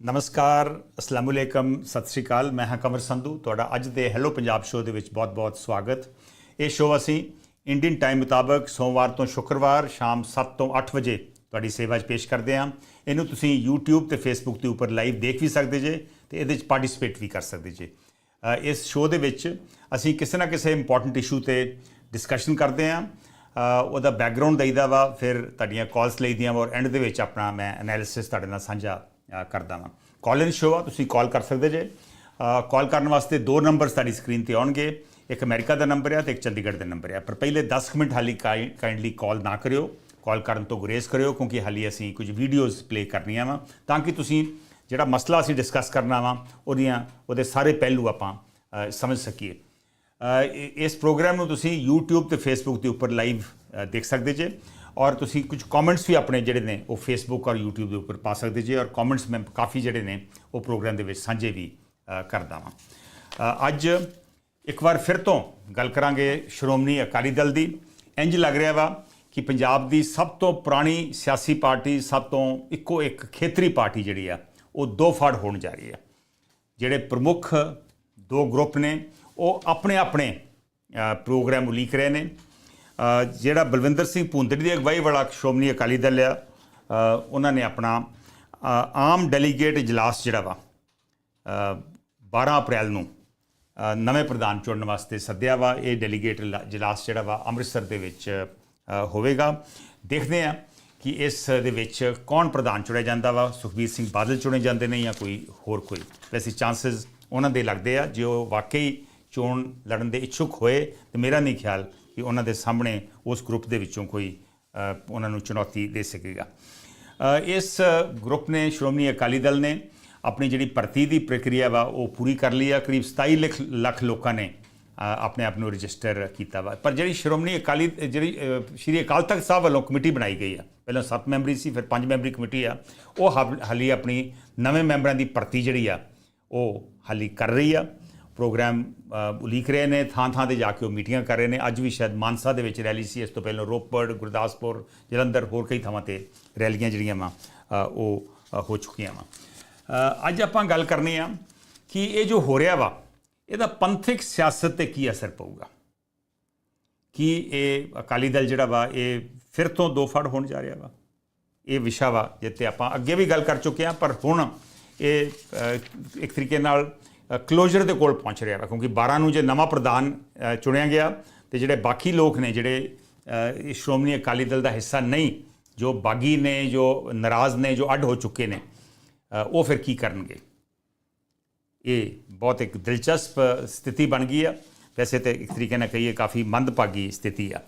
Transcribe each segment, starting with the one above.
ਨਮਸਕਾਰ, ਅਸਲਾਮ ਅਲੈਕਮ, ਸਤਿ ਸ਼੍ਰੀ ਅਕਾਲ। ਮੈਂ ਹਾਂ ਕਮਰ ਸੰਧੂ। ਤੁਹਾਡਾ ਅੱਜ ਦੇ ਹੈਲੋ ਪੰਜਾਬ ਸ਼ੋਅ ਦੇ ਵਿੱਚ ਬਹੁਤ-ਬਹੁਤ ਸਵਾਗਤ। ਇਹ ਸ਼ੋਅ ਅਸੀਂ ਇੰਡੀਅਨ ਟਾਈਮ ਮੁਤਾਬਕ ਸੋਮਵਾਰ ਤੋਂ ਸ਼ੁੱਕਰਵਾਰ ਸ਼ਾਮ 7 ਤੋਂ 8 ਵਜੇ ਤੁਹਾਡੀ ਸੇਵਾ 'ਚ ਪੇਸ਼ ਕਰਦੇ ਹਾਂ। ਇਹਨੂੰ ਤੁਸੀਂ YouTube ਤੇ Facebook ਦੇ ਉੱਪਰ ਲਾਈਵ ਦੇਖ ਵੀ ਸਕਦੇ ਜੇ ਤੇ ਇਹਦੇ 'ਚ ਪਾਰਟਿਸਿਪੇਟ ਵੀ ਕਰ ਸਕਦੇ ਜੇ। ਇਸ ਸ਼ੋਅ ਦੇ ਵਿੱਚ ਅਸੀਂ ਕਿਸੇ ਨਾ ਕਿਸੇ ਇੰਪੋਰਟੈਂਟ ਇਸ਼ੂ ਤੇ ਡਿਸਕਸ਼ਨ ਕਰਦੇ ਹਾਂ। ਉਹਦਾ ਬੈਕਗ੍ਰਾਉਂਡ ਦਈਦਾ ਵਾ, ਫਿਰ ਤੁਹਾਡੀਆਂ ਕਾਲਸ ਲਈਦੀਆਂ ਵਾ ਔਰ ਐਂਡ ਦੇ ਵਿੱਚ ਆਪਣਾ ਮੈਂ ਐਨਾਲਿਸਿਸ ਤੁਹਾਡੇ ਨਾਲ ਸਾਂਝਾ ਕਰਦਾ ਵਾਂ। ਕਾਲ ਇਨ ਸ਼ੋਅ ਆ, ਤੁਸੀਂ ਕਾਲ ਕਰ ਸਕਦੇ ਜੇ। ਕਾਲ ਕਰਨ ਵਾਸਤੇ ਦੋ ਨੰਬਰ ਸਾਡੀ ਸਕਰੀਨ ਤੇ ਆਉਣਗੇ। ਇੱਕ ਅਮਰੀਕਾ ਦਾ ਨੰਬਰ ਆ ਤੇ ਇੱਕ ਚੰਡੀਗੜ੍ਹ ਦਾ ਨੰਬਰ ਆ। ਪਰ ਪਹਿਲੇ 10 ਕੁ ਮਿੰਟ ਹਾਲੀ ਕਾਈਂਡਲੀ ਕਾਲ ਨਾ ਕਰਿਓ। ਕਾਲ ਕਰਨ ਤੋਂ ਗੁਰੇਜ਼ ਕਰਿਓ, ਕਿਉਂਕਿ ਹਾਲੀ ਅਸੀਂ ਕੁਝ ਵੀਡੀਓਜ਼ ਪਲੇ ਕਰਨੀਆਂ ਵਾਂ। ਤਾਂ ਕਿ ਤੁਸੀਂ ਜਿਹੜਾ ਮਸਲਾ ਅਸੀਂ ਡਿਸਕਸ ਕਰਨਾ ਵਾ, ਉਹਦੀਆਂ, ਉਹਦੇ ਸਾਰੇ ਪਹਿਲੂ ਆਪਾਂ ਸਮਝ ਸਕੀਏ। ਇਸ ਪ੍ਰੋਗਰਾਮ ਨੂੰ ਤੁਸੀਂ YouTube ਤੇ Facebook ਦੇ ਉੱਪਰ ਲਾਈਵ ਦੇਖ ਸਕਦੇ ਜੇ। ਔਰ ਤੁਸੀਂ ਕੁਝ ਕਮੈਂਟਸ ਵੀ ਆਪਣੇ ਜਿਹੜੇ ਨੇ ਉਹ ਫੇਸਬੁੱਕ ਔਰ YouTube ਦੇ ਉੱਪਰ ਪਾ ਸਕਦੇ ਜੇ, ਔਰ ਕਮੈਂਟਸ ਮੈਂ ਕਾਫੀ ਜਿਹੜੇ ਨੇ ਉਹ ਪ੍ਰੋਗਰਾਮ ਦੇ ਵਿੱਚ ਸਾਂਝੇ ਵੀ ਕਰਦਾ ਵਾਂ। ਅੱਜ ਇੱਕ ਵਾਰ ਫਿਰ ਤੋਂ ਗੱਲ ਕਰਾਂਗੇ ਸ਼੍ਰੋਮਣੀ ਅਕਾਲੀ ਦਲ ਦੀ। ਇੰਜ ਲੱਗ ਰਿਹਾ ਵਾ ਕਿ ਪੰਜਾਬ ਦੀ ਸਭ ਤੋਂ ਪੁਰਾਣੀ ਸਿਆਸੀ ਪਾਰਟੀ, ਸਭ ਤੋਂ ਇੱਕੋ ਇੱਕ ਖੇਤਰੀ ਪਾਰਟੀ ਜਿਹੜੀ ਆ, ਉਹ ਦੋ ਫੜ ਹੋਣ ਜਾ ਰਹੀ ਆ। ਜਿਹੜੇ ਪ੍ਰਮੁੱਖ ਦੋ ਗਰੁੱਪ ਨੇ, ਉਹ ਆਪਣੇ ਆਪਣੇ ਪ੍ਰੋਗਰਾਮ ਉਲੀਕ ਰਹੇ ਨੇ। ਜਿਹੜਾ ਬਲਵਿੰਦਰ ਸਿੰਘ ਭੁੰਦੜੀ ਦੀ ਅਗਵਾਈ ਵਾਲਾ ਸ਼੍ਰੋਮਣੀ ਅਕਾਲੀ ਦਲ ਆ ਉਹਨਾਂ ਨੇ ਆਪਣਾ ਆਮ ਡੈਲੀਗੇਟ ਇਜਲਾਸ ਜਿਹੜਾ ਵਾ ਅ, 12 ਅਪ੍ਰੈਲ ਨੂੰ ਨਵੇਂ ਪ੍ਰਧਾਨ ਚੁਣਨ ਵਾਸਤੇ ਸੱਦਿਆ ਵਾ। ਇਹ ਡੈਲੀਗੇਟ ਇਲਾ- ਇਜਲਾਸ ਜਿਹੜਾ ਵਾ ਅੰਮ੍ਰਿਤਸਰ ਦੇ ਵਿੱਚ ਹੋਵੇਗਾ। ਦੇਖਦੇ ਆ ਕਿ ਇਸ ਦੇ ਵਿੱਚ ਕੌਣ ਪ੍ਰਧਾਨ ਚੁਣਿਆ ਜਾਂਦਾ ਵਾ। ਸੁਖਬੀਰ ਸਿੰਘ ਬਾਦਲ ਚੁਣੇ ਜਾਂਦੇ ਨੇ ਜਾਂ ਕੋਈ ਹੋਰ ਕੋਈ। ਵੈਸੇ ਚਾਂਸਸ ਉਹਨਾਂ ਦੇ ਲੱਗਦੇ ਆ। ਜੇ ਉਹ ਵਾਕਈ ਚੋਣ ਲੜਨ ਦੇ ਇੱਛੁਕ ਹੋਏ ਤੇ ਮੇਰਾ ਨਹੀਂ ਖਿਆਲ ਕਿ ਉਹਨਾਂ ਦੇ ਸਾਹਮਣੇ ਉਸ ਗਰੁੱਪ ਦੇ ਵਿੱਚੋਂ ਕੋਈ ਉਹਨਾਂ ਨੂੰ ਚੁਣੌਤੀ ਦੇ ਸਕੇਗਾ। ਇਸ ਗਰੁੱਪ ਨੇ ਸ਼੍ਰੋਮਣੀ ਅਕਾਲੀ ਦਲ ਨੇ ਆਪਣੀ ਜਿਹੜੀ ਭਰਤੀ ਦੀ ਪ੍ਰਕਿਰਿਆ ਵਾ, ਉਹ ਪੂਰੀ ਕਰ ਲਈ ਆ। ਕਰੀਬ 27 ਲੱਖ ਲੱਖ ਲੋਕਾਂ ਨੇ ਆਪਣੇ ਆਪ ਨੂੰ ਰਜਿਸਟਰ ਕੀਤਾ ਵਾ। ਪਰ ਜਿਹੜੀ ਸ਼੍ਰੋਮਣੀ ਅਕਾਲੀ, ਜਿਹੜੀ ਸ਼੍ਰੀ ਅਕਾਲ ਤਖਤ ਸਾਹਿਬ ਵੱਲੋਂ ਕਮੇਟੀ ਬਣਾਈ ਗਈ ਆ, ਪਹਿਲਾਂ 7 ਮੈਂਬਰੀ ਸੀ, ਫਿਰ 5 ਮੈਂਬਰੀ ਕਮੇਟੀ ਆ, ਉਹ ਹਾਲ- ਹਾਲੀ ਆਪਣੀ ਨਵੇਂ ਮੈਂਬਰਾਂ ਦੀ ਭਰਤੀ ਜਿਹੜੀ ਆ, ਉਹ ਹਾਲੀ ਕਰ ਰਹੀ ਆ। ਪ੍ਰੋਗਰਾਮ ਅ, ਉਲੀਕ ਰਹੇ ਨੇ ਥਾਂ ਥਾਂ ਤੇ ਜਾ ਕੇ ਉਹ ਮੀਟਿੰਗਾਂ ਕਰ ਰਹੇ ਨੇ। ਅੱਜ ਵੀ ਸ਼ਾਇਦ ਮਾਨਸਾ ਦੇ ਵਿੱਚ ਰੈਲੀ ਸੀ ਇਸ ਤੋਂ ਪਹਿਲਾਂ ਰੋਪੜ ਗੁਰਦਾਸਪੁਰ ਜਲੰਧਰ ਹੋਰ ਕਈ ਥਾਵਾਂ ਤੇ ਰੈਲੀਆਂ ਜਿਹੜੀਆਂ ਵਾ ਉਹ ਹੋ ਚੁੱਕੀਆਂ ਵਾ। ਅੱਜ ਆਪਾਂ ਗੱਲ ਕਰਨੀ ਆ ਕਿ ਇਹ ਜੋ ਹੋ ਰਿਹਾ ਵਾ ਇਹਦਾ ਪੰਥਕ ਸਿਆਸਤ ਤੇ ਕੀ ਅਸਰ ਪਊਗਾ? ਕੀ ਇਹ ਅਕਾਲੀ ਦਲ ਜਿਹੜਾ ਵਾ ਇਹ ਫਿਰ ਤੋਂ ਦੋ ਫੜ ਹੋਣ ਜਾ ਰਿਹਾ ਵਾ? ਇਹ ਵਿਸ਼ਾ ਵਾ ਜਿੱਤੇ ਆਪਾਂ ਅੱਗੇ ਵੀ ਗੱਲ ਕਰ ਚੁੱਕੇ ਹਾਂ ਪਰ ਹੁਣ ਇਹ ਇੱਕ ਤਰੀਕੇ ਨਾਲ ਕਲੋਜ਼ਰ ਦੇ ਕੋਲ ਪਹੁੰਚ ਰਿਹਾ ਵਾ, ਕਿਉਂਕਿ 12 ਨੂੰ ਜੇ ਨਵਾਂ ਪ੍ਰਧਾਨ ਚੁਣਿਆ ਗਿਆ ਤੇ ਜਿਹੜੇ ਬਾਕੀ ਲੋਕ ਨੇ, ਜਿਹੜੇ ਸ਼੍ਰੋਮਣੀ ਅਕਾਲੀ ਦਲ ਦਾ ਹਿੱਸਾ ਨਹੀਂ, ਜੋ ਬਾਗੀ ਨੇ, ਜੋ ਨਾਰਾਜ਼ ਨੇ, ਜੋ ਅੱਡ ਹੋ ਚੁੱਕੇ ਨੇ ਉਹ ਫਿਰ ਕੀ ਕਰਨਗੇ? ਇਹ ਬਹੁਤ ਇੱਕ ਦਿਲਚਸਪ ਸਥਿਤੀ ਬਣ ਗਈ ਆ। ਵੈਸੇ ਤੇ ਇੱਕ ਤਰੀਕੇ ਨਾਲ ਕਹੀਏ ਕਾਫੀ ਮੰਦਭਾਗੀ ਸਥਿਤੀ ਆ।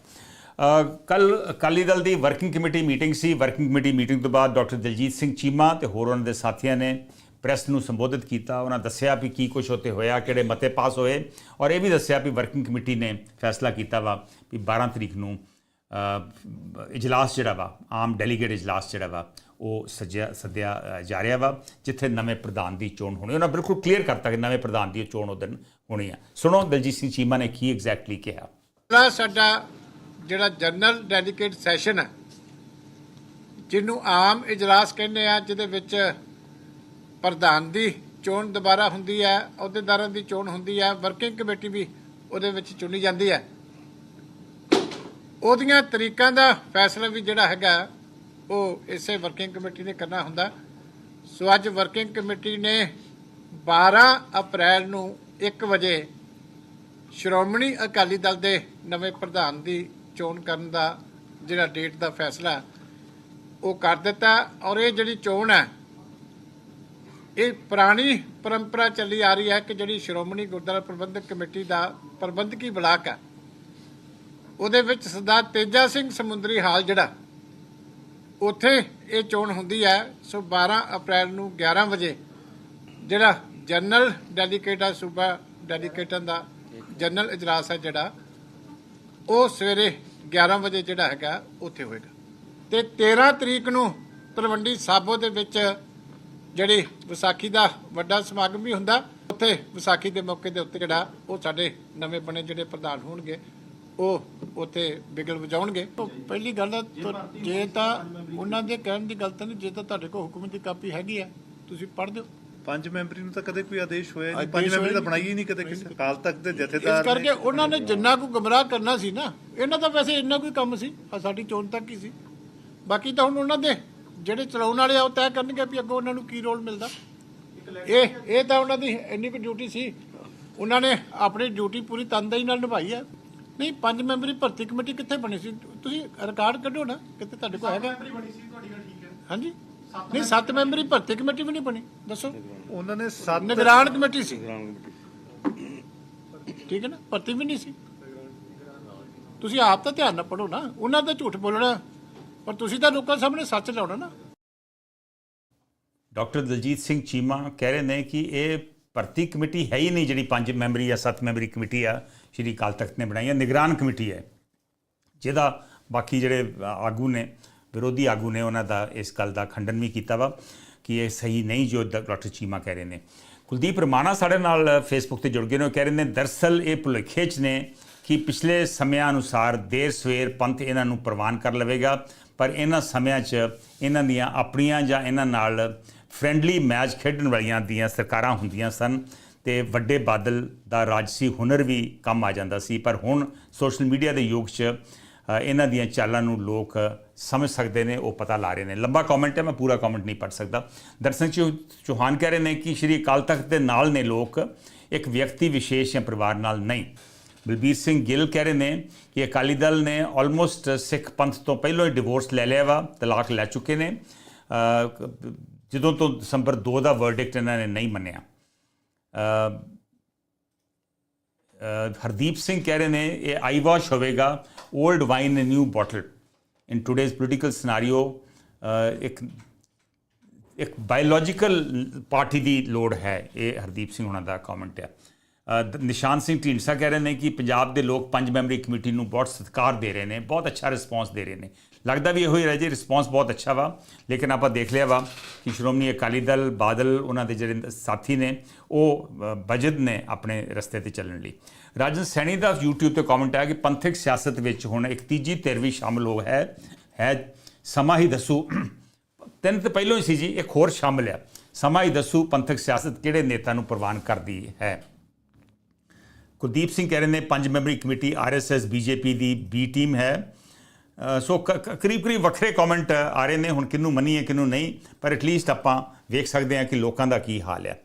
ਕੱਲ ਅਕਾਲੀ ਦਲ ਦੀ ਵਰਕਿੰਗ ਕਮੇਟੀ ਮੀਟਿੰਗ ਸੀ। ਵਰਕਿੰਗ ਕਮੇਟੀ ਮੀਟਿੰਗ ਤੋਂ ਬਾਅਦ ਡਾਕਟਰ ਦਲਜੀਤ ਸਿੰਘ ਚੀਮਾ ਤੇ ਹੋਰ ਉਹਨਾਂ ਦੇ ਸਾਥੀਆਂ ਨੇ ਪ੍ਰੈਸ ਨੂੰ ਸੰਬੋਧਿਤ ਕੀਤਾ, ਉਹਨਾਂ ਦੱਸਿਆ ਵੀ ਕੀ ਕੁਝ ਉੱਤੇ ਹੋਇਆ, ਕਿਹੜੇ ਮਤੇ ਪਾਸ ਹੋਏ ਔਰ ਇਹ ਵੀ ਦੱਸਿਆ ਵੀ ਵਰਕਿੰਗ ਕਮੇਟੀ ਨੇ ਫੈਸਲਾ ਕੀਤਾ ਵਾ ਵੀ 12 ਤਰੀਕ ਨੂੰ ਇਜਲਾਸ ਜਿਹੜਾ ਵਾ, ਆਮ ਡੈਲੀਗੇਟ ਇਜਲਾਸ ਜਿਹੜਾ ਵਾ, ਉਹ ਸੱਜਿਆ, ਸੱਦਿਆ ਜਾ ਰਿਹਾ ਵਾ, ਜਿੱਥੇ ਨਵੇਂ ਪ੍ਰਧਾਨ ਦੀ ਚੋਣ ਹੋਣੀ ਉਹਨਾਂ ਬਿਲਕੁਲ ਕਲੀਅਰ ਕਰਤਾ ਕਿ ਨਵੇਂ ਪ੍ਰਧਾਨ ਦੀ ਚੋਣ ਉਹ ਦਿਨ ਹੋਣੀ ਆ ਸੁਣੋ ਦਲਜੀਤ ਸਿੰਘ ਚੀਮਾ ਨੇ ਕੀ ਐਗਜ਼ੈਕਟਲੀ ਕਿਹਾ। ਅਗਲਾ ਸਾਡਾ ਜਿਹੜਾ ਜਨਰਲ ਡੈਲੀਗੇਟ ਸੈਸ਼ਨ ਹੈ, ਜਿਹਨੂੰ ਆਮ ਇਜਲਾਸ ਕਹਿੰਦੇ ਆ, ਜਿਹਦੇ ਵਿੱਚ ਪ੍ਰਧਾਨ ਦੀ ਚੋਣ ਦੁਬਾਰਾ ਹੁੰਦੀ ਹੈ, ਅਹੁਦੇਦਾਰਾਂ ਦੀ ਚੋਣ ਹੁੰਦੀ ਹੈ ਵਰਕਿੰਗ ਕਮੇਟੀ ਵੀ ਉਹਦੇ ਵਿੱਚ ਚੁਣੀ ਜਾਂਦੀ ਹੈ। ਉਹਦੀਆਂ ਤਰੀਕਾਂ ਦਾ ਫੈਸਲਾ ਵੀ ਜਿਹੜਾ ਹੈਗਾ, ਉਹ ਇਸੇ ਵਰਕਿੰਗ ਕਮੇਟੀ ਨੇ ਕਰਨਾ ਹੁੰਦਾ। ਸੋ ਅੱਜ ਵਰਕਿੰਗ ਕਮੇਟੀ ਨੇ 12 ਅਪ੍ਰੈਲ ਨੂੰ 1 ਵਜੇ ਸ਼੍ਰੋਮਣੀ ਅਕਾਲੀ ਦਲ ਦੇ ਨਵੇਂ ਪ੍ਰਧਾਨ ਦੀ ਚੋਣ ਕਰਨ ਦਾ ਜਿਹੜਾ ਡੇਟ ਦਾ ਫੈਸਲਾ, ਉਹ ਕਰ ਦਿੱਤਾ। ਔਰ ਇਹ ਜਿਹੜੀ ਚੋਣ ਹੈ ਇਹ ਪੁਰਾਣੀ ਪਰੰਪਰਾ ਚੱਲੀ ਆ ਰਹੀ ਹੈ ਕਿ ਜਿਹੜੀ ਸ਼੍ਰੋਮਣੀ ਗੁਰਦੁਆਰਾ ਪ੍ਰਬੰਧਕ ਕਮੇਟੀ ਦਾ ਪ੍ਰਬੰਧਕੀ ਬਲਾਕ ਹੈ। ਉਹਦੇ ਵਿੱਚ ਸਰਦਾਰ ਤੇਜਾ ਸਿੰਘ ਸਮੁੰਦਰੀ ਹਾਲ ਜਿਹੜਾ, ਉੱਥੇ ਇਹ ਚੋਣ ਹੁੰਦੀ ਹੈ, ਸੋ 12 ਅਪ੍ਰੈਲ ਨੂੰ 11 ਵਜੇ ਜਿਹੜਾ ਜਨਰਲ ਡੈਲੀਗੇਟ ਆ, ਸੂਬਾ ਡੈਲੀਗੇਟਾਂ ਦਾ ਜਨਰਲ ਇਜਲਾਸ ਹੈ ਜਿਹੜਾ, ਉਹ ਸਵੇਰੇ 11 ਵਜੇ ਜਿਹੜਾ ਹੈਗਾ, ਉੱਥੇ ਹੋਏਗਾ। ਤੇ 13 ਤਰੀਕ ਨੂੰ ਤਲਵੰਡੀ ਸਾਬੋ ਦੇ ਵਿੱਚ ਜਿਹੜੀ ਵਿਸਾਖੀ ਦਾ ਵੱਡਾ ਸਮਾਗਮ ਵੀ ਹੁੰਦਾ ਉੱਥੇ ਵਿਸਾਖੀ ਦੇ ਮੌਕੇ ਦੇ ਉੱਤੇ ਜਿਹੜਾ ਉਹ ਸਾਡੇ ਨਵੇਂ ਬਣੇ ਜਿਹੜੇ ਪ੍ਰਧਾਨ ਹੋਣਗੇ ਉਹ ਉੱਥੇ ਬਿਗਲ ਵਜਾਉਣਗੇ। ਪਹਿਲੀ ਗੱਲ ਜੇ ਤਾਂ ਉਹਨਾਂ ਦੇ ਕਹਿਣ ਦੀ ਗੱਲ ਤਾਂ ਨਹੀਂ ਜੇ ਤਾਂ ਤੁਹਾਡੇ ਕੋਲ ਹੁਕਮ ਦੀ ਕਾਪੀ ਹੈਗੀ ਆ ਤੁਸੀਂ ਪੜ੍ਹ ਦਿਓ। ਪੰਜ ਮੈਂਬਰੀ ਨੂੰ ਤਾਂ ਕਦੇ ਕੋਈ ਆਦੇਸ਼ ਹੋਇਆ ਨਹੀਂ ਪੰਜ ਮੈਂਬਰੀ ਤਾਂ। ਬਣਾਈ ਹੀ ਨਹੀਂ ਕਦੇ ਕਿਸੇ ਅਕਾਲ ਤਖਤ ਦੇ ਇਸ ਜਥੇਦਾਰ ਕਰਕੇ ਨੇ। ਉਹਨਾਂ ਨੇ ਜਿੰਨਾ ਕੁ ਗਮਰਾਹ ਕਰਨਾ ਸੀ ਨਾ ਇਹਨਾਂ ਦਾ ਵੈਸੇ ਇੰਨਾ ਕੋਈ ਕੰਮ ਸੀ ਆ ਸਾਡੀ ਚੋਣ ਤੱਕ ਹੀ ਸੀ। ਬਾਕੀ ਤਾਂ ਹੁਣ ਉਹਨਾਂ ਦੇ ਜਿਹੜੇ ਚਲਾਉਣ ਵਾਲੇ ਆ ਉਹ ਤੈਅ ਕਰਨਗੇ ਵੀ ਅੱਗੋਂ ਉਹਨਾਂ ਨੂੰ ਕੀ ਰੋਲ ਮਿਲਦਾ। ਇਹ ਇਹ ਤਾਂ ਉਹਨਾਂ ਦੀ ਇੰਨੀ ਕੁ ਡਿਊਟੀ ਸੀ। ਉਹਨਾਂ ਨੇ ਆਪਣੀ ਡਿਊਟੀ ਪੂਰੀ ਤਨਦੇਹੀ ਨਾਲ ਨਿਭਾਈ ਹੈ ਨਹੀਂ ਪੰਜ ਮੈਂਬਰੀ ਭਰਤੀ ਕਮੇਟੀ ਕਿੱਥੇ ਬਣੀ ਸੀ? ਤੁਸੀਂ ਰਿਕਾਰਡ ਕੱਢੋ ਨਾ ਕਿਤੇ ਤੁਹਾਡੇ ਕੋਲ ਹੈਗਾ। ਹਾਂਜੀ। ਨਹੀਂ ਸੱਤ ਮੈਂਬਰੀ ਭਰਤੀ ਕਮੇਟੀ ਵੀ ਨਹੀਂ ਬਣੀ ਦੱਸੋ। ਉਹਨਾਂ ਨੇ ਸੱਤ ਨਿਗਰਾਨ ਕਮੇਟੀ ਸੀ। ਠੀਕ ਹੈ ਨਾ ਭਰਤੀ ਵੀ ਨਹੀਂ ਸੀ। ਤੁਸੀਂ ਆਪ ਤਾਂ ਧਿਆਨ ਨਾਲ ਪੜੋ ਨਾ। ਉਹਨਾਂ ਦਾ ਝੂਠ ਬੋਲਣਾ ਪਰ ਤੁਸੀਂ ਤਾਂ ਲੋਕਾਂ ਸਾਹਮਣੇ ਸੱਚ ਲਾਉਣਾ ਨਾ। ਡਾਕਟਰ ਦਲਜੀਤ ਸਿੰਘ ਚੀਮਾ ਕਹਿ ਰਹੇ ਨੇ ਕਿ ਇਹ ਭਰਤੀ ਕਮੇਟੀ ਹੈ ਹੀ ਨਹੀਂ ਜਿਹੜੀ ਪੰਜ ਮੈਂਬਰੀ ਜਾਂ ਸੱਤ ਮੈਂਬਰੀ ਕਮੇਟੀ ਆ, ਸ਼੍ਰੀ ਅਕਾਲ ਤਖਤ ਨੇ ਬਣਾਈ ਹੈ ਨਿਗਰਾਨ ਕਮੇਟੀ ਹੈ। ਜਿਹਦਾ ਬਾਕੀ ਜਿਹੜੇ ਆਗੂ ਨੇ, ਵਿਰੋਧੀ ਆਗੂ ਨੇ, ਉਹਨਾਂ ਦਾ ਇਸ ਗੱਲ ਦਾ ਖੰਡਨ ਵੀ ਕੀਤਾ ਵਾ ਕਿ ਇਹ ਸਹੀ ਨਹੀਂ ਜੋ ਡਾਕਟਰ ਚੀਮਾ ਕਹਿ ਰਹੇ ਨੇ। ਕੁਲਦੀਪ ਰਮਾਣਾ ਸਾਡੇ ਨਾਲ ਫੇਸਬੁੱਕ ਤੇ ਜੁੜ ਗਏ ਨੇ, ਉਹ ਕਹਿ ਰਹੇ ਨੇ, ਦਰਸਲ ਇਹ ਭੁਲੇਖੇ 'ਚ ਨੇ ਕਿ ਪਿਛਲੇ ਸਮਿਆਂ ਅਨੁਸਾਰ ਦੇਰ ਸਵੇਰ ਪੰਥ ਇਹਨਾਂ ਨੂੰ ਪ੍ਰਵਾਨ ਕਰ ਲਵੇਗਾ। ਪਰ ਇਹਨਾਂ ਸਮਿਆਂ 'ਚ ਇਹਨਾਂ ਦੀਆਂ ਆਪਣੀਆਂ ਜਾਂ ਇਹਨਾਂ ਨਾਲ ਫ੍ਰੈਂਡਲੀ ਮੈਚ ਖੇਡਣ ਵਾਲੀਆਂ ਦੀਆਂ ਸਰਕਾਰਾਂ ਹੁੰਦੀਆਂ ਸਨ ਤੇ ਵੱਡੇ ਬਾਦਲ ਦਾ ਰਾਜਸੀ ਹੁਨਰ ਵੀ ਕੰਮ ਆ ਜਾਂਦਾ ਸੀ। ਪਰ ਹੁਣ ਸੋਸ਼ਲ ਮੀਡੀਆ ਦੇ ਯੁੱਗ 'ਚ ਇਹਨਾਂ ਦੀਆਂ ਚਾਲਾਂ ਨੂੰ ਲੋਕ ਸਮਝ ਸਕਦੇ ਨੇ, ਉਹ ਪਤਾ ਲਾ ਰਹੇ ਨੇ। ਲੰਬਾ ਕਮੈਂਟ ਹੈ, ਮੈਂ ਪੂਰਾ ਕਮੈਂਟ ਨਹੀਂ ਪੜ੍ਹ ਸਕਦਾ। ਦਰਸ਼ਨ ਚੌ- ਚੌਹਾਨ ਕਹਿ ਰਹੇ ਨੇ ਕਿ ਸ਼੍ਰੀ ਅਕਾਲ ਤਖਤ ਦੇ ਨਾਲ ਨੇ ਲੋਕ, ਇੱਕ ਵਿਅਕਤੀ ਵਿਸ਼ੇਸ਼ ਜਾਂ ਪਰਿਵਾਰ ਨਾਲ ਨਹੀਂ। ਬਲਬੀਰ ਸਿੰਘ ਗਿੱਲ ਕਹਿ ਰਹੇ ਨੇ ਕਿ ਅਕਾਲੀ ਦਲ ਨੇ ਆਲਮੋਸਟ ਸਿੱਖ ਪੰਥ ਤੋਂ ਪਹਿਲਾਂ ਹੀ ਡਿਵੋਰਸ ਲੈ ਲਿਆ ਵਾ, ਤਲਾਕ ਲੈ ਚੁੱਕੇ ਨੇ। ਜਦੋਂ ਤੋਂ ਦਸੰਬਰ 2 ਦਾ ਵਰਡਿਕਟ ਇਹਨਾਂ ਨੇ ਨਹੀਂ ਮੰਨਿਆ। ਹਰਦੀਪ ਸਿੰਘ ਕਹਿ ਰਹੇ ਨੇ, ਇਹ ਆਈ ਵਾਸ਼ ਹੋਵੇਗਾ old wine in new bottle in today's political scenario ਇੱਕ ਇੱਕ ਬਾਇਓਲੋਜੀਕਲ ਪਾਰਟੀ ਦੀ ਲੋੜ ਹੈ, ਇਹ ਹਰਦੀਪ ਸਿੰਘ ਉਹਨਾਂ ਦਾ ਕਮੈਂਟ ਹੈ। ਨਿਸ਼ਾਨ ਸਿੰਘ ਢੀਂਡਸਾ ਕਹਿ ਰਹੇ ਨੇ ਕਿ ਪੰਜਾਬ ਦੇ ਲੋਕ ਪੰਜ ਮੈਂਬਰੀ ਕਮੇਟੀ ਨੂੰ ਬਹੁਤ ਸਤਿਕਾਰ ਦੇ ਰਹੇ ਨੇ, ਬਹੁਤ ਅੱਛਾ ਰਿਸਪੌਂਸ ਦੇ ਰਹੇ ਨੇ। ਲੱਗਦਾ ਵੀ ਇਹੋ ਹੀ ਰਹਿ ਜੇ ਰਿਸਪੌਂਸ ਬਹੁਤ ਅੱਛਾ ਵਾ। ਲੇਕਿਨ ਆਪਾਂ ਦੇਖ ਲਿਆ ਵਾ ਕਿ ਸ਼੍ਰੋਮਣੀ ਅਕਾਲੀ ਦਲ, ਬਾਦਲ, ਉਹਨਾਂ ਦੇ ਜਿਹੜੇ ਸਾਥੀ ਨੇ, ਉਹ ਬਜਦ ਨੇ ਆਪਣੇ ਰਸਤੇ ਤੇ ਚੱਲਣ ਲਈ। ਰਾਜਨ ਸੈਣੀ ਦਾ YouTube ਤੇ ਕਮੈਂਟ ਆਇਆ ਕਿ ਪੰਥਕ ਸਿਆਸਤ ਵਿੱਚ ਹੁਣ ਇੱਕ ਤੀਜੀ, ਤੇਰਵੀਂ ਵੀ ਸ਼ਾਮਲ ਹੋ ਹੈ ਹੈ। ਸਮਾਂ ਹੀ ਦੱਸੂ। ਤਿੰਨ ਤਾਂ ਪਹਿਲਾਂ ਹੀ ਸੀ ਜੀ, ਇੱਕ ਹੋਰ ਸ਼ਾਮਲ ਆ। ਸਮਾਂ ਹੀ ਦੱਸੂ ਪੰਥਕ ਸਿਆਸਤ ਕਿਹੜੇ ਨੇਤਾ ਨੂੰ ਪ੍ਰਵਾਨ ਕਰਦੀ ਹੈ। ਕੁਲਦੀਪ ਸਿੰਘ ਕਹਿ ਰਹੇ ਨੇ ਪੰਜ ਮੈਂਬਰੀ ਕਮੇਟੀ ਆਰਐਸਐਸ ਬੀਜੇਪੀ ਦੀ ਬੀ ਟੀਮ ਹੈ। ਅ, ਸੋ ਕਰੀਬ ਕਰੀਬ ਵੱਖਰੇ ਕਮੈਂਟ ਆ ਰਹੇ ਨੇ ਹੁਣ ਕਿਹਨੂੰ ਮੰਨੀਏ ਕਿਹਨੂੰ ਨਹੀਂ ਪਰ ਐਟਲੀਸਟ ਆਪਾਂ ਵੇਖ ਸਕਦੇ ਹਾਂ ਕਿ ਲੋਕਾਂ ਦਾ ਕੀ ਹਾਲ ਹੈ।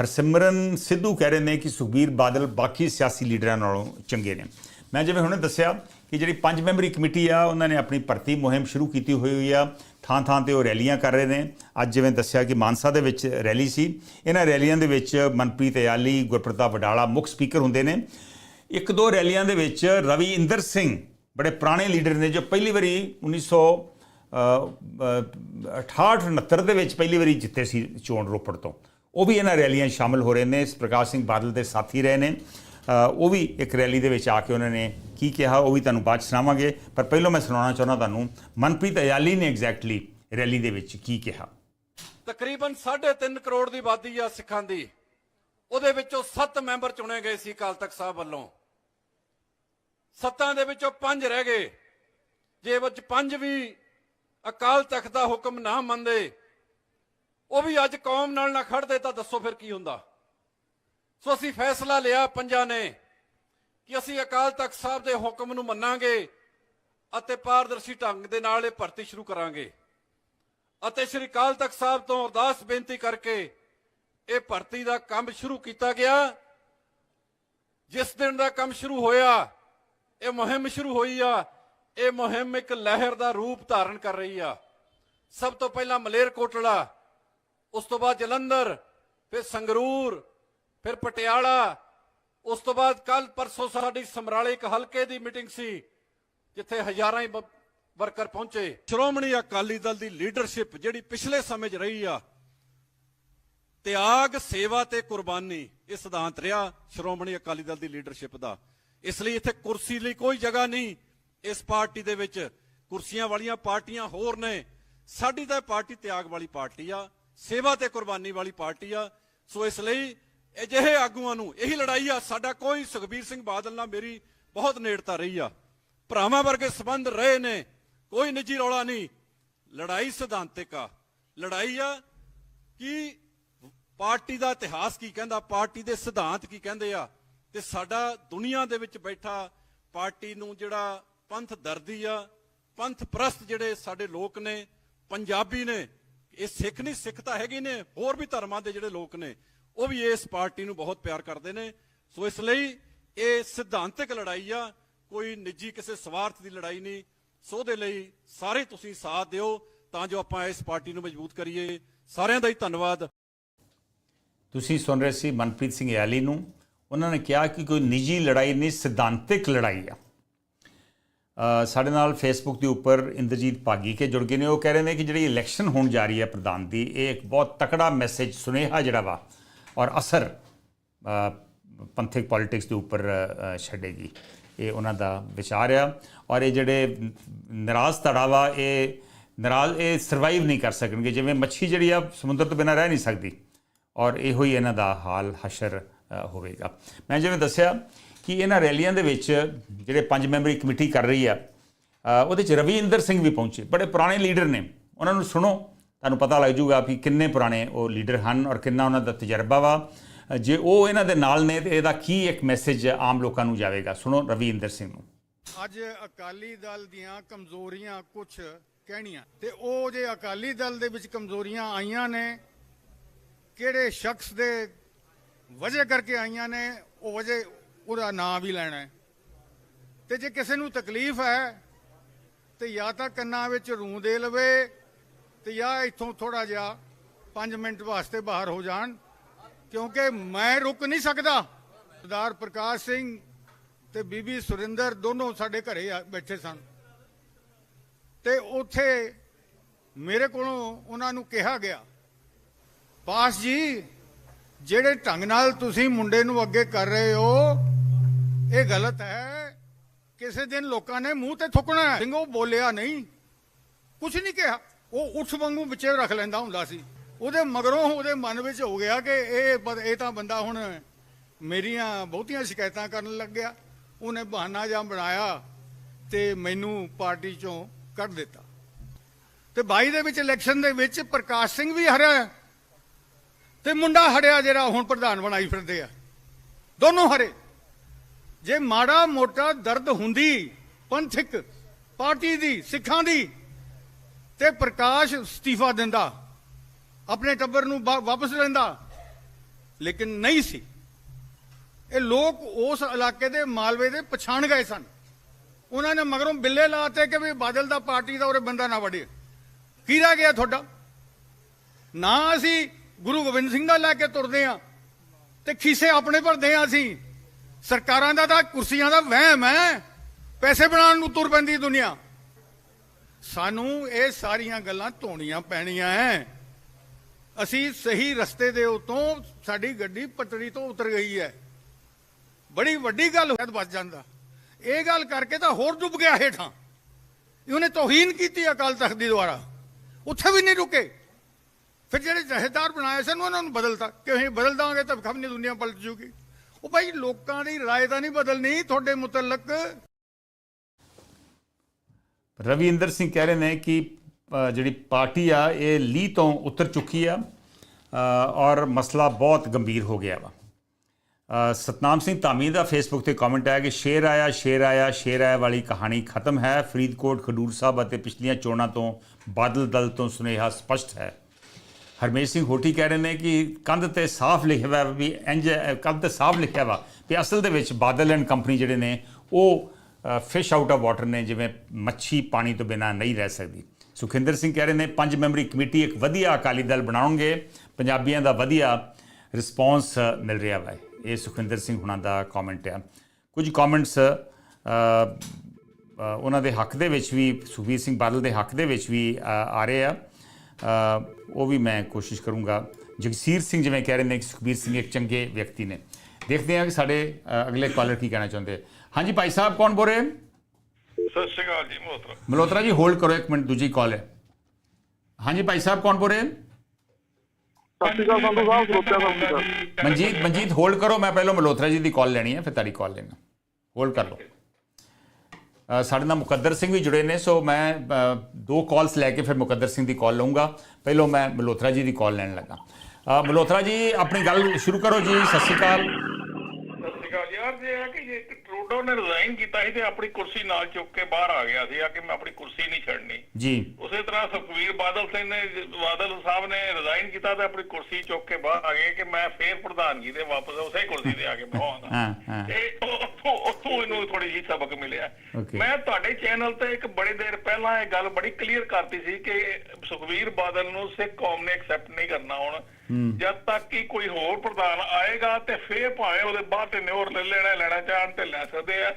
ਹਰਸਿਮਰਨ ਸਿੱਧੂ ਕਹਿ ਰਹੇ ਨੇ ਕਿ ਸੁਖਬੀਰ ਬਾਦਲ ਬਾਕੀ ਸਿਆਸੀ ਲੀਡਰਾਂ ਨਾਲੋਂ ਚੰਗੇ ਨੇ। ਮੈਂ ਜਿਵੇਂ ਹੁਣੇ ਦੱਸਿਆ ਕਿ ਜਿਹੜੀ ਪੰਜ ਮੈਂਬਰੀ ਕਮੇਟੀ ਆ ਉਹਨਾਂ ਨੇ ਆਪਣੀ ਭਰਤੀ ਮੁਹਿੰਮ ਸ਼ੁਰੂ ਕੀਤੀ ਹੋਈ ਹੋਈ ਆ। ਥਾਂ ਥਾਂ ਤੇ ਉਹ ਰੈਲੀਆਂ ਕਰ ਰਹੇ ਨੇ। ਅੱਜ ਜਿਵੇਂ ਦੱਸਿਆ ਕਿ ਮਾਨਸਾ ਦੇ ਵਿੱਚ ਰੈਲੀ ਸੀ। ਇਹਨਾਂ ਰੈਲੀਆਂ ਦੇ ਵਿੱਚ ਮਨਪ੍ਰੀਤ ਅਯਾਲੀ ਗੁਰਪ੍ਰਤਾਪ ਵਡਾਲਾ ਮੁੱਖ ਸਪੀਕਰ ਹੁੰਦੇ ਨੇ। ਇੱਕ ਦੋ ਰੈਲੀਆਂ ਦੇ ਵਿੱਚ ਰਵੀ ਇੰਦਰ ਸਿੰਘ, ਬੜੇ ਪੁਰਾਣੇ ਲੀਡਰ ਨੇ, ਜੋ ਪਹਿਲੀ ਵਾਰੀ 1900 68 69 ਦੇ ਵਿੱਚ ਪਹਿਲੀ ਵਾਰੀ ਜਿੱਤੇ ਸੀ ਚੋਣ ਰੋਪੜ ਤੋਂ। ਉਹ ਵੀ ਇਹਨਾਂ ਰੈਲੀਆਂ 'ਚ ਸ਼ਾਮਲ ਹੋ ਰਹੇ ਨੇ। ਪ੍ਰਕਾਸ਼ ਸਿੰਘ ਬਾਦਲ ਦੇ ਸਾਥੀ ਰਹੇ ਨੇ। ਉਹ ਵੀ ਇੱਕ ਰੈਲੀ ਦੇ ਵਿੱਚ ਆ ਕੇ ਉਹਨਾਂ ਨੇ ਕੀ ਕਿਹਾ, ਉਹ ਵੀ ਤੁਹਾਨੂੰ ਬਾਅਦ 'ਚ ਸੁਣਾਵਾਂਗੇ। ਪਰ ਪਹਿਲਾਂ ਮੈਂ ਸੁਣਾਉਣਾ ਚਾਹੁੰਦਾ ਤੁਹਾਨੂੰ, ਮਨਪ੍ਰੀਤ ਅਯਾਲੀ ਨੇ ਐਗਜ਼ੈਕਟਲੀ ਰੈਲੀ ਦੇ ਵਿੱਚ ਕੀ ਕਿਹਾ? ਤਕਰੀਬਨ 3.5 ਕਰੋੜ ਦੀ ਆਬਾਦੀ ਆ ਸਿੱਖਾਂ ਦੀ। ਉਹਦੇ ਵਿੱਚੋਂ 7 ਮੈਂਬਰ ਚੁਣੇ ਗਏ ਸੀ ਅਕਾਲ ਤਖਤ ਸਾਹਿਬ ਵੱਲੋਂ। ਸੱਤਾਂ ਦੇ ਵਿੱਚੋਂ 5 ਰਹਿ ਗਏ। ਜੇ ਵਿੱਚ 5 ਵੀ ਅਕਾਲ ਤਖਤ ਦਾ ਹੁਕਮ ਨਾ ਮੰਨਦੇ। ਉਹ ਵੀ ਅੱਜ ਕੌਮ ਨਾਲ ਨਾ ਖੜਦੇ, ਤਾਂ ਦੱਸੋ ਫਿਰ ਕੀ ਹੁੰਦਾ? ਸੋ ਅਸੀਂ ਫੈਸਲਾ ਲਿਆ ਪੰਜਾਂ ਨੇ। ਕਿ ਅਸੀਂ ਅਕਾਲ ਤਖਤ ਸਾਹਿਬ ਦੇ ਹੁਕਮ ਨੂੰ ਮੰਨਾਂਗੇ ਅਤੇ ਪਾਰਦਰਸ਼ੀ ਢੰਗ ਦੇ ਨਾਲ ਇਹ ਭਰਤੀ ਸ਼ੁਰੂ ਕਰਾਂਗੇ। ਅਤੇ ਸ੍ਰੀ ਅਕਾਲ ਤਖਤ ਸਾਹਿਬ ਤੋਂ ਅਰਦਾਸ ਬੇਨਤੀ ਕਰਕੇ ਇਹ ਭਰਤੀ ਦਾ ਕੰਮ ਸ਼ੁਰੂ ਕੀਤਾ ਗਿਆ। ਜਿਸ ਦਿਨ ਦਾ ਕੰਮ ਸ਼ੁਰੂ ਹੋਇਆ, ਇਹ ਮੁਹਿੰਮ ਸ਼ੁਰੂ ਹੋਈ ਆ। ਇਹ ਮੁਹਿੰਮ ਇੱਕ ਲਹਿਰ ਦਾ ਰੂਪ ਧਾਰਨ ਕਰ ਰਹੀ ਆ। ਸਭ ਤੋਂ ਪਹਿਲਾਂ ਮਲੇਰਕੋਟਲਾ ਉਸ ਤੋਂ ਬਾਅਦ ਜਲੰਧਰ, ਫਿਰ ਸੰਗਰੂਰ, ਫਿਰ ਪਟਿਆਲਾ ਉਸ ਤੋਂ ਬਾਅਦ ਕੱਲ ਪਰਸੋਂ ਸਾਡੀ ਸਮਰਾਲੇ ਇੱਕ ਹਲਕੇ ਦੀ ਮੀਟਿੰਗ ਸੀ, ਜਿੱਥੇ ਹਜ਼ਾਰਾਂ ਹੀ ਵਰਕਰ ਪਹੁੰਚੇ। ਸ਼੍ਰੋਮਣੀ ਅਕਾਲੀ ਦਲ ਦੀ ਲੀਡਰਸ਼ਿਪ ਜਿਹੜੀ ਪਿਛਲੇ ਸਮੇਂ 'ਚ ਰਹੀ ਆ, ਤਿਆਗ, ਸੇਵਾ ਤੇ ਕੁਰਬਾਨੀ, ਇਹ ਸਿਧਾਂਤ ਰਿਹਾ ਸ਼੍ਰੋਮਣੀ ਅਕਾਲੀ ਦਲ ਦੀ ਲੀਡਰਸ਼ਿਪ ਦਾ। ਇਸ ਲਈ ਇੱਥੇ ਕੁਰਸੀ ਲਈ ਕੋਈ ਜਗ੍ਹਾ ਨਹੀਂ। ਇਸ ਪਾਰਟੀ ਦੇ ਵਿੱਚ ਕੁਰਸੀਆਂ ਵਾਲੀਆਂ ਪਾਰਟੀਆਂ ਹੋਰ ਨੇ। ਸਾਡੀ ਤਾਂ ਇਹ ਪਾਰਟੀ ਤਿਆਗ ਵਾਲੀ ਪਾਰਟੀ ਆ, ਸੇਵਾ ਤੇ ਕੁਰਬਾਨੀ ਵਾਲੀ ਪਾਰਟੀ ਆ। ਸੋ ਇਸ ਲਈ ਅਜਿਹੇ ਆਗੂਆਂ ਨੂੰ ਇਹੀ ਲੜਾਈ ਆ, ਸਾਡਾ ਕੋਈ ਸੁਖਬੀਰ ਸਿੰਘ ਬਾਦਲ ਨਾਲ ਮੇਰੀ ਬਹੁਤ ਨੇੜਤਾ ਰਹੀ ਆ। ਭਰਾਵਾਂ ਵਰਗੇ ਸਬੰਧ ਰਹੇ ਨੇ, ਕੋਈ ਨਿੱਜੀ ਰੌਲਾ ਨਹੀਂ। ਲੜਾਈ ਸਿਧਾਂਤਿਕ ਆ। ਲੜਾਈ ਆ ਕਿ ਪਾਰਟੀ ਦਾ ਇਤਿਹਾਸ ਕੀ ਕਹਿੰਦਾ, ਪਾਰਟੀ ਦੇ ਸਿਧਾਂਤ ਕੀ ਕਹਿੰਦੇ ਆ। ਤੇ ਸਾਡਾ ਦੁਨੀਆ ਦੇ ਵਿੱਚ ਬੈਠਾ ਪਾਰਟੀ ਨੂੰ ਜਿਹੜਾ ਪੰਥ ਦਰਦੀ ਆ, ਪੰਥ ਪ੍ਰਸਤ ਜਿਹੜੇ ਸਾਡੇ ਲੋਕ ਨੇ, ਪੰਜਾਬੀ ਨੇ, ਇਹ ਸਿੱਖ ਨਹੀਂ, ਸਿੱਖ ਤਾਂ ਹੈਗੇ ਨੇ, ਹੋਰ ਵੀ ਧਰਮਾਂ ਦੇ ਜਿਹੜੇ ਲੋਕ ਨੇ ਉਹ ਵੀ ਇਸ ਪਾਰਟੀ ਨੂੰ ਬਹੁਤ ਪਿਆਰ ਕਰਦੇ ਨੇ। ਸੋ ਇਸ ਲਈ ਇਹ ਸਿਧਾਂਤਕ ਲੜਾਈ ਆ, ਕੋਈ ਨਿੱਜੀ ਕਿਸੇ ਸਵਾਰਥ ਦੀ ਲੜਾਈ ਨਹੀਂ। ਸੋ ਦੇ ਲਈ ਸਾਰੇ ਤੁਸੀਂ ਸਾਥ ਦਿਓ, ਤਾਂ ਜੋ ਆਪਾਂ ਇਸ ਪਾਰਟੀ ਨੂੰ ਮਜ਼ਬੂਤ ਕਰੀਏ। ਸਾਰਿਆਂ ਦਾ ਹੀ ਧੰਨਵਾਦ। ਤੁਸੀਂ ਸੁਣ ਰਹੇ ਸੀ ਮਨਪ੍ਰੀਤ ਸਿੰਘ ਯਾਲੀ ਨੂੰ। ਉਹਨਾਂ ਨੇ ਕਿਹਾ ਕਿ ਕੋਈ ਨਿੱਜੀ ਲੜਾਈ ਨਹੀਂ, ਸਿਧਾਂਤਿਕ ਲੜਾਈ ਆ। ਸਾਡੇ ਨਾਲ ਫੇਸਬੁੱਕ ਦੇ ਉੱਪਰ ਇੰਦਰਜੀਤ ਭਾਗੀ ਕੇ ਜੁੜ ਗਏ ਨੇ। ਉਹ ਕਹਿ ਰਹੇ ਨੇ ਕਿ ਜਿਹੜੀ ਇਲੈਕਸ਼ਨ ਹੋਣ ਜਾ ਰਹੀ ਹੈ ਪ੍ਰਧਾਨ ਦੀ, ਇਹ ਇੱਕ ਬਹੁਤ ਤਕੜਾ ਮੈਸੇਜ ਸੁਨੇਹਾ ਜਿਹੜਾ ਵਾ ਔਰ ਅਸਰ ਪੰਥਕ ਪੋਲਿਟਿਕਸ ਦੇ ਉੱਪਰ ਛੱਡੇਗੀ। ਇਹ ਉਹਨਾਂ ਦਾ ਵਿਚਾਰ ਆ। ਔਰ ਇਹ ਜਿਹੜੇ ਨਰਾਜ਼ ਧੜਾ ਵਾ, ਇਹ ਨਰਾਜ਼ ਇਹ ਸਰਵਾਈਵ ਨਹੀਂ ਕਰ ਸਕਣਗੇ। ਜਿਵੇਂ ਮੱਛੀ ਜਿਹੜੀ ਆ, ਸਮੁੰਦਰ ਤੋਂ ਬਿਨਾਂ ਰਹਿ ਨਹੀਂ ਸਕਦੀ। ਔਰ ਇਹੋ ਹੀ ਇਹਨਾਂ ਦਾ ਹਾਲ, ਹਸ਼ਰ ਹੋਵੇਗਾ। ਮੈਂ ਜਿਵੇਂ ਦੱਸਿਆ ਕਿ ਇਹਨਾਂ ਰੈਲੀਆਂ ਦੇ ਵਿੱਚ ਜਿਹੜੇ ਪੰਜ ਮੈਂਬਰੀ ਕਮੇਟੀ ਕਰ ਰਹੀ ਆ ਉਹਦੇ ਚ ਰਵਿੰਦਰ ਸਿੰਘ ਵੀ ਪਹੁੰਚੇ। ਬੜੇ ਪੁਰਾਣੇ ਲੀਡਰ ਨੇ। ਉਹਨਾਂ ਨੂੰ ਸੁਣੋ। ਤੁਹਾਨੂੰ ਪਤਾ ਲੱਗ ਜੂਗਾ ਵੀ ਕਿੰਨੇ ਪੁਰਾਣੇ ਉਹ ਲੀਡਰ ਹਨ ਔਰ ਕਿੰਨਾ ਉਹਨਾਂ ਦਾ ਤਜਰਬਾ ਵਾ। ਜੇ ਉਹ ਇਹਨਾਂ ਦੇ ਨਾਲ ਨੇ ਤੇ ਇਹਦਾ ਕੀ ਇੱਕ ਮੈਸੇਜ ਆਮ ਲੋਕਾਂ ਨੂੰ ਜਾਵੇਗਾ? ਸੁਣੋ ਰਵਿੰਦਰ ਸਿੰਘ ਨੂੰ। ਅੱਜ ਅਕਾਲੀ ਦਲ ਦੀਆਂ ਕਮਜ਼ੋਰੀਆਂ ਕੁਝ ਕਹਿਣੀਆਂ। ਤੇ ਉਹ ਜੇ ਅਕਾਲੀ ਦਲ ਦੇ ਵਿੱਚ ਕਮਜ਼ੋਰੀਆਂ ਆਈਆਂ ਨੇ, ਕਿਹੜੇ ਸ਼ਖਸ ਦੇ ਵਜ੍ਹਾ ਕਰਕੇ ਆਈਆਂ ਨੇ, ਉਹ ਵਜ੍ਹਾ ਉਹਦਾ ਨਾਂ ਵੀ ਲੈਣਾ ਹੈ। ਤੇ ਜੇ ਕਿਸੇ ਨੂੰ ਤਕਲੀਫ ਹੈ, ਤੇ ਜਾਂ ਤਾਂ ਕੰਨਾਂ ਵਿੱਚ ਰੂੰ ਦੇ ਲਵੇ ਤੇ ਜਾਂ ਇੱਥੋਂ ਥੋੜਾ ਜਿਹਾ 5 ਮਿੰਟ ਵਾਸਤੇ ਬਾਹਰ ਹੋ ਜਾਣ, ਕਿਉਂਕਿ ਮੈਂ ਰੁਕ ਨਹੀਂ ਸਕਦਾ। ਸਰਦਾਰ ਪ੍ਰਕਾਸ਼ ਸਿੰਘ ਤੇ ਬੀਬੀ ਸੁਰਿੰਦਰ ਦੋਨੋਂ ਸਾਡੇ ਘਰੇ ਆ- ਬੈਠੇ ਸਨ। ਤੇ ਉੱਥੇ ਮੇਰੇ ਕੋਲੋਂ ਉਹਨਾਂ ਨੂੰ ਕਿਹਾ ਗਿਆ ਪਾਸ ਜੀ, ਜਿਹੜੇ ਢੰਗ ਨਾਲ ਤੁਸੀਂ ਮੁੰਡੇ ਨੂੰ ਅੱਗੇ ਕਰ ਰਹੇ ਹੋ, ਇਹ ਗਲਤ ਹੈ। ਕਿਸੇ ਦਿਨ ਲੋਕਾਂ ਨੇ ਮੂੰਹ ਤੇ ਥੁੱਕਣਾ ਹੈ। ਸਿੰਘ ਉਹ ਬੋਲਿਆ, ਨਹੀਂ ਕੁਝ ਨਹੀਂ ਕਿਹਾ। ਉਹ ਉੱਠ ਵਾਂਗੂ ਵਿੱਚੇ ਰੱਖ ਲੈਂਦਾ ਹੁੰਦਾ ਸੀ। ਉਹਦੇ ਮਗਰੋਂ ਉਹਦੇ ਮਨ ਵਿੱਚ ਹੋ ਗਿਆ ਕਿ ਇਹ ਬ- ਇਹ ਤਾਂ ਬੰਦਾ ਹੁਣ ਮੇਰੀਆਂ ਬਹੁਤੀਆਂ ਸ਼ਿਕਾਇਤਾਂ ਕਰਨ ਲੱਗ ਗਿਆ। ਉਹਨੇ ਬਹਾਨਾ ਜਾਂ ਬਣਾਇਆ ਤੇ ਮੈਨੂੰ ਪਾਰਟੀ ਚੋਂ ਕੱਢ ਦਿੱਤਾ। ਤੇ 22 ਦੇ ਵਿੱਚ ਇਲੈਕਸ਼ਨ ਦੇ ਵਿੱਚ ਪ੍ਰਕਾਸ਼ ਸਿੰਘ ਵੀ ਹਰਿਆ। ਹੈ ਤੇ ਮੁੰਡਾ ਹਰਿਆ ਜਿਹੜਾ ਹੁਣ ਪ੍ਰਧਾਨ ਬਣਾਈ ਫਿਰਦੇ ਆ। ਦੋਨੋਂ ਹਰੇ। ਜੇ ਮਾੜਾ ਮੋਟਾ ਦਰਦ ਹੁੰਦੀ, ਪੰਥਕ, ਪਾਰਟੀ ਦੀ, ਸਿੱਖਾਂ ਦੀ ਤੇ ਪ੍ਰਕਾਸ਼ ਅਸਤੀਫਾ ਦਿੰਦਾ, ਆਪਣੇ ਟੱਬਰ ਨੂੰ ਵਾ- ਵਾਪਸ ਲੈਂਦਾ। ਲੇਕਿਨ ਨਹੀਂ ਸੀ। ਇਹ ਲੋਕ ਉਸ ਇਲਾਕੇ ਦੇ ਮਾਲਵੇ ਦੇ ਪਛਾਣ ਗਏ ਸਨ। ਉਹਨਾਂ ਨੇ ਮਗਰੋਂ ਬਿੱਲੇ ਲਾਤੇ ਕਿ ਵੀ ਬਾਦਲ ਦਾ ਪਾਰਟੀ ਦਾ ਉਹਰੇ ਬੰਦਾ ਨਾ ਵੜੇ। ਕੀ ਰਹਿ ਗਿਆ ਤੁਹਾਡਾ? ਨਾ ਅਸੀਂ ਗੁਰੂ ਗੋਬਿੰਦ ਸਿੰਘ ਦਾ ਲੈ ਕੇ ਤੁਰਦੇ ਆ ਤੇ ਖੀਸੇ ਆਪਣੇ ਭਰਦੇ ਆ ਅਸੀਂ। ਸਰਕਾਰਾਂ ਦਾ ਤਾਂ ਕੁਰਸੀਆਂ ਦਾ ਵਹਿਮ ਹੈ। ਪੈਸੇ ਬਣਾਉਣ ਨੂੰ ਤੁਰ ਪੈਂਦੀ ਦੁਨੀਆ। ਸਾਨੂੰ ਇਹ ਸਾਰੀਆਂ ਗੱਲਾਂ ਧੋਣੀਆਂ ਪੈਣੀਆਂ ਐ। ਅਸੀਂ ਸਹੀ ਰਸਤੇ ਦੇ ਉਤੋਂ ਸਾਡੀ ਗੱਡੀ ਪਟੜੀ ਤੋਂ ਉਤਰ ਗਈ ਹੈ ਬੜੀ ਵੱਡੀ ਗੱਲ ਹੋਇਆ ਬਚ ਜਾਂਦਾ। ਇਹ ਗੱਲ ਕਰਕੇ ਤਾਂ ਹੋਰ ਡੁੱਬ ਗਿਆ ਹੇਠਾਂ। ਉਹਨੇ ਤੋਹੀਨ ਕੀਤੀ ਅਕਾਲ ਤਖਤ ਦੀ ਦੁਆਰਾ। ਉੱਥੇ ਵੀ ਨਹੀਂ ਰੁਕੇ। ਫਿਰ ਜਿਹੜੇ ਜਹੇਦਾਰ ਬਣਾਏ ਸਨ, ਉਹਨਾਂ ਨੂੰ ਬਦਲਤਾ। ਕਿ ਅਸੀਂ ਬਦਲ ਦਾਂਗੇ ਤਾਂ ਖਮਨੀ ਦੁਨੀਆ ਪਲਟ ਜੂਗੀ। ਉਹ ਭਾਈ ਲੋਕਾਂ ਦੀ ਰਾਏ ਤਾਂ ਨਹੀਂ ਬਦਲਣੀ, ਤੁਹਾਡੇ ਮੁਤਲਕ ਰਵਿੰਦਰ ਸਿੰਘ ਕਹਿ ਰਹੇ ਨੇ ਕਿ ਜਿਹੜੀ ਪਾਰਟੀ ਆ, ਇਹ ਲੀ ਤੋਂ ਉਤਰ ਚੁੱਕੀ ਆ ਔਰ ਮਸਲਾ ਬਹੁਤ ਗੰਭੀਰ ਹੋ ਗਿਆ ਵਾ। ਸਤਨਾਮ ਸਿੰਘ ਧਾਮੀ ਦਾ ਫੇਸਬੁੱਕ ਤੇ ਕਮੈਂਟ ਆਇਆ ਕਿ ਸ਼ੇਰ ਆਇਆ ਸ਼ੇਰ ਆਇਆ ਸ਼ੇਰ ਆਇਆ ਵਾਲੀ ਕਹਾਣੀ ਖਤਮ ਹੈ। ਫਰੀਦਕੋਟ ਖਡੂਰ ਸਾਹਿਬ ਅਤੇ ਪਿਛਲੀਆਂ ਚੋਣਾਂ ਤੋਂ ਬਾਦਲ ਦਲ ਤੋਂ ਸੁਨੇਹਾ ਸਪਸ਼ਟ ਹੈ। ਹਰਮੇਸ਼ ਸਿੰਘ ਹੋਠੀ ਕਹਿ ਰਹੇ ਨੇ ਕਿ ਕੰਧ ਤੇ ਸਾਫ਼ ਲਿਖਿਆ ਵਾ ਵੀ ਇੰਜ ਕੰਧ ਤੇ ਸਾਫ਼ ਲਿਖਿਆ ਵਾ ਕਿ ਅਸਲ ਦੇ ਵਿੱਚ ਬਾਦਲ ਐਂਡ ਕੰਪਨੀ ਜਿਹੜੇ ਨੇ, ਉਹ ਫਿਸ਼ ਆਊਟ ਆਫ ਵਾਟਰ ਨੇ ਜਿਵੇਂ ਮੱਛੀ ਪਾਣੀ ਤੋਂ ਬਿਨਾ ਨਹੀਂ ਰਹਿ ਸਕਦੀ। ਸੁਖਿੰਦਰ ਸਿੰਘ ਕਹਿ ਰਹੇ ਨੇ, ਪੰਜ ਮੈਂਬਰੀ ਕਮੇਟੀ ਇੱਕ ਵਧੀਆ ਅਕਾਲੀ ਦਲ ਬਣਾਉਣਗੇ। ਪੰਜਾਬੀਆਂ ਦਾ ਵਧੀਆ ਰਿਸਪੌਂਸ ਮਿਲ ਰਿਹਾ ਵਾ। ਇਹ ਸੁਖਿੰਦਰ ਸਿੰਘ ਹੁਣਾਂ ਦਾ ਕਮੈਂਟ ਆ। ਕੁਝ ਕਮੈਂਟਸ ਉਹਨਾਂ ਦੇ ਹੱਕ ਦੇ ਵਿੱਚ ਵੀ, ਸੁਖਬੀਰ ਸਿੰਘ ਬਾਦਲ ਦੇ ਹੱਕ ਦੇ ਵਿੱਚ ਵੀ ਆ ਰਹੇ ਆ। ਉਹ ਵੀ ਮੈਂ ਕੋਸ਼ਿਸ਼ ਕਰੂੰਗਾ। ਜਗਸੀਰ ਸਿੰਘ ਜਿਵੇਂ ਕਹਿ ਰਹੇ ਨੇ ਕਿ ਸੁਖਬੀਰ ਸਿੰਘ ਇੱਕ ਚੰਗੇ ਵਿਅਕਤੀ ਨੇ। ਦੇਖਦੇ ਹਾਂ ਕਿ ਸਾਡੇ ਅਗਲੇ ਕਾਲਰ ਕੀ ਕਹਿਣਾ ਚਾਹੁੰਦੇ ਹਾਂਜੀ ਭਾਈ ਸਾਹਿਬ ਕੌਣ ਬੋਲ ਰਹੇ? ਸਤਿ ਸ਼੍ਰੀ ਅਕਾਲ ਜੀ ਮੋਹਤਰਾ ਮਲੋਤਰਾ ਜੀ ਹੋਲਡ ਕਰੋ ਇੱਕ ਮਿੰਟ ਦੂਜੀ ਕਾਲ ਹੈ। ਹਾਂਜੀ ਭਾਈ ਸਾਹਿਬ ਕੌਣ ਬੋਲ ਰਹੇ? ਸਤਿ ਸ਼੍ਰੀ ਅਕਾਲ ਸੰਧੂ ਸਾਹਿਬ ਦਾ। ਹੁੰਦਾ ਮਨਜੀਤ ਮਨਜੀਤ ਹੋਲਡ ਕਰੋ ਮੈਂ ਪਹਿਲਾਂ ਮਲੋਤਰਾ ਜੀ ਦੀ ਕਾਲ ਲੈਣੀ ਹੈ ਫਿਰ ਤੁਹਾਡੀ ਕਾਲ ਲੈਣਾ ਹੋਲਡ ਕਰ ਲਓ। ਸਾਡੇ ਨਾਲ ਮੁਕੱਦਰ ਸਿੰਘ ਵੀ ਜੁੜੇ ਨੇ ਸੋ ਮੈਂ ਦੋ ਕਾਲਸ ਲੈ ਕੇ ਫਿਰ ਮੁਕੱਦਰ ਸਿੰਘ ਦੀ ਕਾਲ ਲਵਾਂਗਾ ਪਹਿਲਾਂ ਮੈਂ ਮਲੋਤਰਾ ਜੀ ਦੀ ਕਾਲ ਲੈਣ ਲੱਗਾ। ਮਲੋਤਰਾ ਜੀ ਆਪਣੀ ਗੱਲ ਸ਼ੁਰੂ ਕਰੋ ਜੀ ਸਤਿ ਸ਼੍ਰੀ ਅਕਾਲ। ਸਤਿ ਸ਼੍ਰੀ ਅਕਾਲ ਯਾਰ ਜੇ ਹੈ ਕਿ ਜੇ ਟਰੂਡੋ ਨੇ ਰਿਜ਼ਾਈਨ ਕੀਤਾ ਸੀ ਤੇ ਆਪਣੀ ਕੁਰਸੀ ਨਾਲ ਚੁੱਕ ਕੇ ਬਾਹਰ ਆ ਗਿਆ ਸੀ ਆ ਕਿ ਮੈਂ ਆਪਣੀ ਕੁਰਸੀ ਨਹੀਂ ਛੱਡਣੀ। ਜੀ। ਉਸੇ ਤਰ੍ਹਾਂ ਸੁਖਵੀਰ ਬਾਦਲ ਸਿੰਘ ਨੇ ਬਾਦਲ ਸਾਹਿਬ ਨੇ ਰਿਜ਼ਾਈਨ ਕੀਤਾ ਤੇ ਆਪਣੀ ਕੁਰਸੀ ਚੁੱਕ ਕੇ ਬਾਹਰ ਆ ਗਏ ਕਿ ਮੈਂ ਫੇਰ ਪ੍ਰਧਾਨਗੀ ਦੇ ਵਾਪਸ ਉਸੇ ਕੁਰਸੀ ਤੇ ਆ ਕੇ ਬਹਾਂਗਾ ਹਾਂ, ਹਾਂ। ਤੇ ਉੱਥੋਂ ਇਹਨੂੰ ਥੋੜੀ ਜਿਹੀ ਸਬਕ ਮਿਲਿਆ. ਮੈਂ ਤੁਹਾਡੇ ਚੈਨਲ ਤੇ ਇੱਕ ਬੜੀ ਦੇਰ ਪਹਿਲਾਂ ਇਹ ਗੱਲ ਬੜੀ ਕਲੀਅਰ ਕਰਤੀ ਸੀ ਕਿ ਸੁਖਵੀਰ ਬਾਦਲ ਨੂੰ ਸਿੱਖ ਕੌਮ ਨੇ ਐਕਸੈਪਟ ਨਹੀਂ ਕਰਨਾ ਹੁਣ। ਜਦ ਤੱਕ ਕਿ ਕੋਈ ਹੋਰ ਪ੍ਰਧਾਨ ਆਏਗਾ ਤੇ ਫੇਰ ਭਾਵੇਂ ਉਹਦੇ ਬਾਅਦ ਤੇ ਨਿਓਰ ਲੈ ਲੈਣਾ ਲੈਣਾ ਚਾਹਣ ਤੇ ਲੈ ਸਕਦੇ ਆ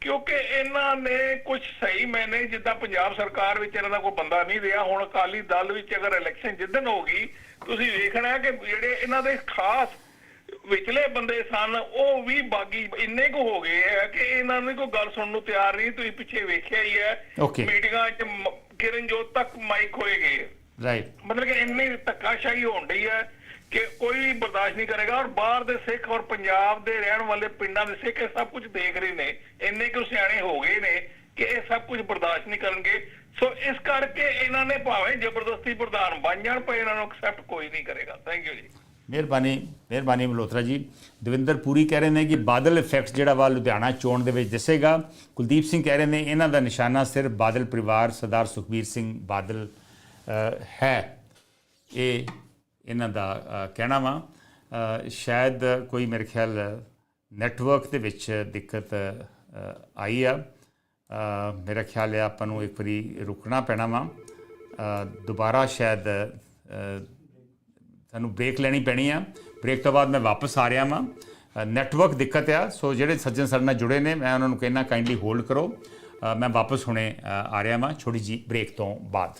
ਕਿਉਂਕਿ ਇਹਨਾਂ ਨੇ ਕੁਝ ਸਹੀ ਮੈਨੇ ਜਿੱਦਾਂ ਪੰਜਾਬ ਸਰਕਾਰ ਵਿੱਚ ਇਹਨਾਂ ਦਾ ਕੋਈ ਬੰਦਾ ਨਹੀਂ ਰਿਹਾ ਹੁਣ ਅਕਾਲੀ ਦਲ ਵਿੱਚ ਅਗਰ ਇਲੈਕਸ਼ਨ ਜਿੱਦਣ ਹੋਗੀ ਤੁਸੀਂ ਵੇਖਣਾ ਕਿ ਜਿਹੜੇ ਇਹਨਾਂ ਦੇ ਖਾਸ ਵਿਚਲੇ ਬੰਦੇ ਸਨ ਉਹ ਵੀ ਬਾਗੀ ਇੰਨੇ ਕੁ ਹੋ ਗਏ ਆ ਕਿ ਇਹਨਾਂ ਨੇ ਕੋਈ ਗੱਲ ਸੁਣਨ ਨੂੰ ਤਿਆਰ ਨਹੀਂ ਤੁਸੀਂ ਪਿੱਛੇ ਵੇਖਿਆ ਹੀ ਹੈ. ਮੀਟਿੰਗਾਂ 'ਚ ਮ- ਕਿਰਨਜੋਤ ਤੱਕ ਮਾਈਕ ਹੋਏ ਗਏ ਰਾਈਟ ਮਤਲਬ ਕਿ ਇੰਨੀ ਧੱਕਾਸ਼ਾਹੀ ਹੋਣ ਡਈ ਹੈ ਕਿ ਕੋਈ ਬਰਦਾਸ਼ਤ ਨਹੀਂ ਕਰੇਗਾ ਔਰ ਬਾਹਰ ਦੇ ਸਿੱਖ ਔਰ ਪੰਜਾਬ ਦੇ ਰਹਿਣ ਵਾਲੇ ਪਿੰਡਾਂ ਦੇ ਸਿੱਖ ਇਹ ਸਭ ਕੁਝ ਦੇਖ ਰਹੇ ਨੇ ਇੰਨੇ ਕੁ ਸਿਆਣੇ ਹੋ ਗਏ ਨੇ ਕਿ ਇਹ ਸਭ ਕੁਝ ਬਰਦਾਸ਼ਤ ਨਹੀਂ ਕਰਨਗੇ। ਸੋ ਇਸ ਕਰਕੇ ਇਹਨਾਂ ਨੇ ਭਾਵੇਂ ਜ਼ਬਰਦਸਤੀ ਪ੍ਰਧਾਨ ਬਣ ਜਾਣ ਪਰ ਇਹਨਾਂ ਨੂੰ ਐਕਸੈਪਟ ਕੋਈ ਨਹੀਂ ਕਰੇਗਾ। ਥੈਂਕ ਯੂ ਜੀ। ਮਿਹਰਬਾਨੀ ਮਿਹਰਬਾਨੀ ਮਲੋਤਰਾ ਜੀ। ਦਵਿੰਦਰ ਪੂਰੀ ਕਹਿ ਰਹੇ ਨੇ ਕਿ ਬਾਦਲ ਇਫੈਕਟ ਜਿਹੜਾ ਵਾ ਲੁਧਿਆਣਾ ਚੋਣ ਦੇ ਵਿੱਚ ਦਿਸੇਗਾ। ਕੁਲਦੀਪ ਸਿੰਘ ਕਹਿ ਰਹੇ ਨੇ ਇਹਨਾਂ ਦਾ ਨਿਸ਼ਾਨਾ ਸਿਰਫ ਬਾਦਲ ਪਰਿਵਾਰ ਸਰਦਾਰ ਸੁਖਬੀਰ ਸਿੰਘ ਬਾਦਲ ਅ, ਹੈ। ਇਹ ਇਹਨਾਂ ਦਾ ਕਹਿਣਾ ਵਾ ਸ਼ਾਇਦ ਕੋਈ ਮੇਰੇ ਖਿਆਲ ਨੈਟਵਰਕ ਦੇ ਵਿੱਚ ਦਿੱਕਤ ਆਈ ਆ। ਮੇਰਾ ਖਿਆਲ ਹੈ ਆਪਾਂ ਨੂੰ ਇੱਕ ਵਾਰੀ ਰੁਕਣਾ ਪੈਣਾ ਵਾ। ਦੁਬਾਰਾ ਸ਼ਾਇਦ ਅ, ਸਾਨੂੰ ਬ੍ਰੇਕ ਲੈਣੀ ਪੈਣੀ ਆ। ਬ੍ਰੇਕ ਤੋਂ ਬਾਅਦ ਮੈਂ ਵਾਪਸ ਆ ਰਿਹਾ ਵਾਂ। ਨੈਟਵਰਕ ਦਿੱਕਤ ਆ ਸੋ ਜਿਹੜੇ ਸੱਜਣ ਸਾਡੇ ਨਾਲ ਜੁੜੇ ਨੇ ਮੈਂ ਉਹਨਾਂ ਨੂੰ ਕਹਿਣਾ ਕਾਈਂਡਲੀ ਹੋਲਡ ਕਰੋ। ਮੈਂ ਵਾਪਸ ਹੁਣੇ ਆ ਰਿਹਾ ਵਾਂ ਛੋਟੀ ਜੀ ਬ੍ਰੇਕ ਤੋਂ ਬਾਅਦ।